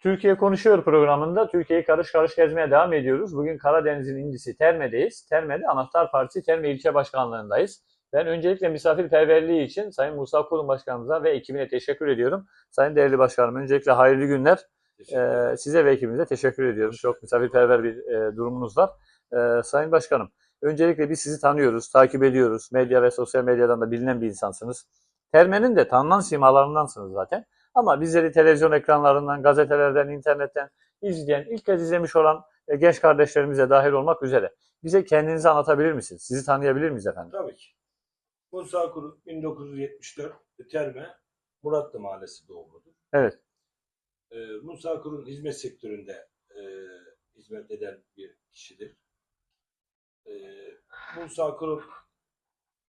Türkiye Konuşuyor programında Türkiye'yi karış karış gezmeye devam ediyoruz. Bugün Karadeniz'in incisi Terme'deyiz. Terme'de Anahtar Partisi Terme İlçe Başkanlığındayız. Ben öncelikle misafirperverliği için Sayın Musa Kulun Başkanımıza ve ekibine teşekkür ediyorum. Sayın değerli başkanım öncelikle hayırlı günler. Ee, size ve ekibinize teşekkür ediyorum. Çok misafirperver bir e, durumunuz var. Ee, Sayın Başkanım, öncelikle biz sizi tanıyoruz, takip ediyoruz. Medya ve sosyal medyadan da bilinen bir insansınız. Terme'nin de tanınan simalarındansınız zaten. Ama bizleri televizyon ekranlarından, gazetelerden, internetten izleyen, ilk kez izlemiş olan e, genç kardeşlerimize dahil olmak üzere bize kendinizi anlatabilir misiniz? Sizi tanıyabilir miyiz efendim? Tabii ki. Musa Kuru 1974 Terme Muratlı Mahallesi doğumludur. Evet. Ee, Musa Kuru'nun hizmet sektöründe e, hizmet eden bir kişidir. Ee, Musa Kuru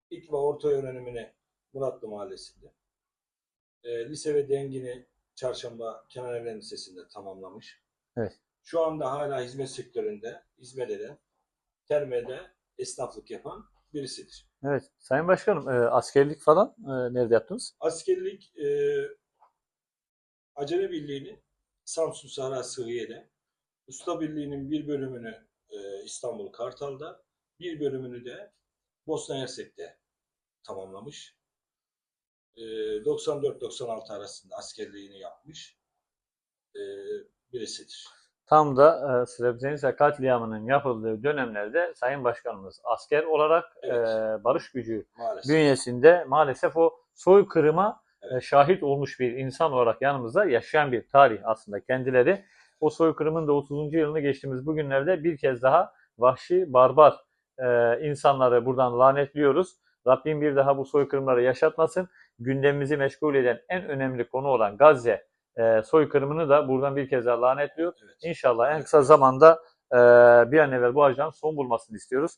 ilk ve orta öğrenimini Muratlı Mahallesi'nde. Ee, lise ve dengini Çarşamba Kenan Evren Lisesi'nde tamamlamış. Evet. Şu anda hala hizmet sektöründe hizmet eden, Terme'de esnaflık yapan birisidir. Evet. Sayın Başkanım, e, askerlik falan e, nerede yaptınız? Askerlik e, Acemi Birliği'nin Samsun Sahra Sıhhiye'de, Usta Birliği'nin bir bölümünü e, İstanbul Kartal'da, bir bölümünü de Bosna Hersek'te tamamlamış. E, 94-96 arasında askerliğini yapmış e, birisidir. Tam da e, Srebrenica katliamının yapıldığı dönemlerde Sayın Başkanımız asker olarak Evet. e, barış gücü Maalesef. bünyesinde maalesef o soykırıma Evet. e, şahit olmuş bir insan olarak yanımızda yaşayan bir tarih aslında kendileri. O soykırımın da 30. yılını geçtiğimiz bugünlerde bir kez daha vahşi, barbar e, insanları buradan lanetliyoruz. Rabbim bir daha bu soykırımları yaşatmasın. Gündemimizi meşgul eden en önemli konu olan Gazze e, soykırımını da buradan bir kez daha lanetliyor. Evet. İnşallah en kısa zamanda e, bir an evvel bu ajanın son bulmasını istiyoruz.